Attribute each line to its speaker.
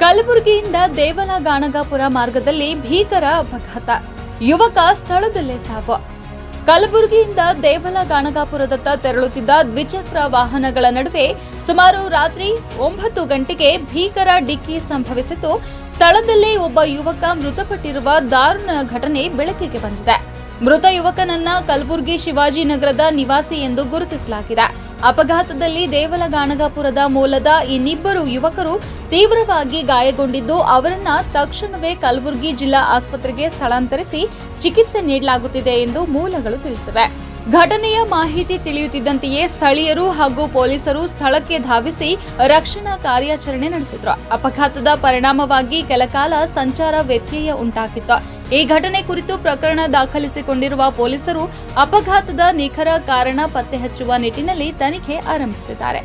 Speaker 1: ಕಲಬುರಗಿಯಿಂದ ದೇವಲ ಗಾಣಗಾಪುರ ಮಾರ್ಗದಲ್ಲಿ ಭೀಕರ ಅಪಘಾತ. ಯುವಕ ಸ್ಥಳದಲ್ಲೇ ಸಾವು. ಕಲಬುರಗಿಯಿಂದ ದೇವಲ ಗಾಣಗಾಪುರದತ್ತ ತೆರಳುತ್ತಿದ್ದ ದ್ವಿಚಕ್ರ ವಾಹನಗಳ ನಡುವೆ ಸುಮಾರು ರಾತ್ರಿ ಒಂಬತ್ತು ಗಂಟೆಗೆ ಭೀಕರ ಡಿಕ್ಕಿ ಸಂಭವಿಸಿತು ಸ್ಥಳದಲ್ಲೇ ಒಬ್ಬ ಯುವಕ ಮೃತಪಟ್ಟಿರುವ ದಾರುಣ ಘಟನೆ ಬೆಳಕಿಗೆ ಬಂದಿದೆ. ಮೃತ ಯುವಕನನ್ನ ಕಲಬುರಗಿ ಶಿವಾಜಿನಗರದ ನಿವಾಸಿ ಎಂದು ಗುರುತಿಸಲಾಗಿದೆ. ಅಪಘಾತದಲ್ಲಿ ದೇವಲಗಾಣಗಾಪುರದ ಮೂಲದ ಇನ್ನಿಬ್ಬರು ಯುವಕರು ತೀವ್ರವಾಗಿ ಗಾಯಗೊಂಡಿದ್ದು, ಅವರನ್ನ ತಕ್ಷಣವೇ ಕಲಬುರಗಿ ಜಿಲ್ಲಾ ಆಸ್ಪತ್ರೆಗೆ ಸ್ಥಳಾಂತರಿಸಿ ಚಿಕಿತ್ಸೆ ನೀಡಲಾಗುತ್ತಿದೆ ಎಂದು ಮೂಲಗಳು ತಿಳಿಸಿವೆ. ಘಟನೆಯ ಮಾಹಿತಿ ತಿಳಿಯುತ್ತಿದ್ದಂತೆಯೇ ಸ್ಥಳೀಯರು ಹಾಗೂ ಪೊಲೀಸರು ಸ್ಥಳಕ್ಕೆ ಧಾವಿಸಿ ರಕ್ಷಣಾ ಕಾರ್ಯಾಚರಣೆ ನಡೆಸಿದ್ರು. ಅಪಘಾತದ ಪರಿಣಾಮವಾಗಿ ಕೆಲಕಾಲ ಸಂಚಾರ ವ್ಯತ್ಯಯ ಉಂಟಾಗಿತ್ತು. ಈ ಘಟನೆ ಕುರಿತು ಪ್ರಕರಣ ದಾಖಲಿಸಿಕೊಂಡಿರುವ ಪೊಲೀಸರು ಅಪಘಾತದ ನಿಖರ ಕಾರಣ ಪತ್ತೆ ಹಚ್ಚುವ ನಿಟ್ಟಿನಲ್ಲಿ ತನಿಖೆ ಆರಂಭಿಸಿದ್ದಾರೆ.